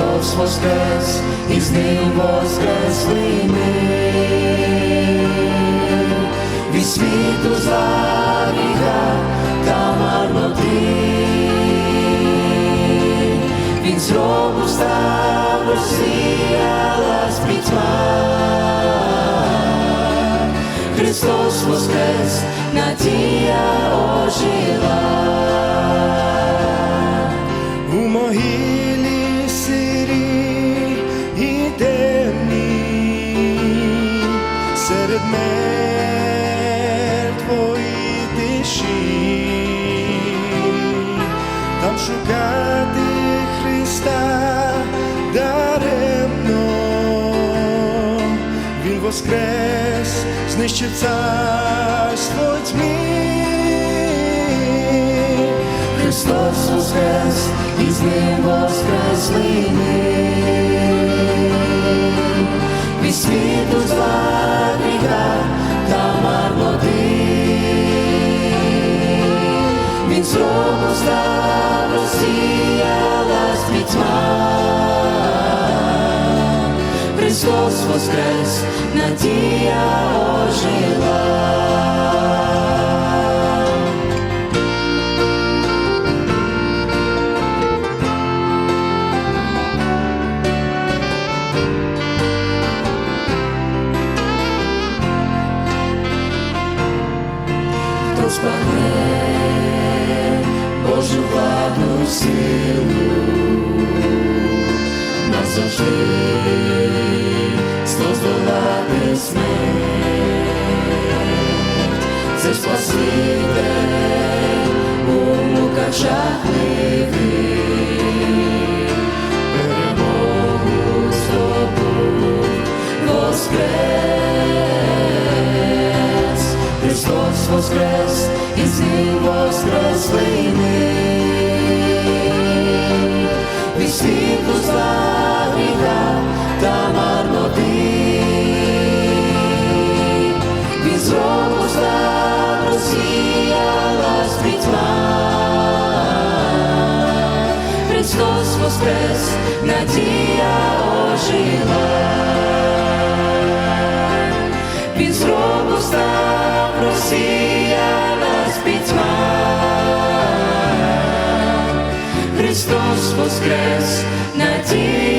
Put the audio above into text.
воскрес, і з ним воскресли ми. Від світу зла гріха та марноти. Він з гробу став, розсіялась пітьма. Христос воскрес, надія ожила. Воскрес, знищив царство тьми. Христос воскрес, і з ним воскресли ми. Від світу зла гріха та марноти. Він з гробу став, розсіялась Христос воскрес, надія ожила. збагне Божу владу силу назавжди смерть. Це Спаситель у муках жахливих перемогу воскрес. Христос воскрес, і з ним воскресли ми. Христос воскрес, надія ожила. Він зробу став Росія нас пітьма. Христос воскрес, надія.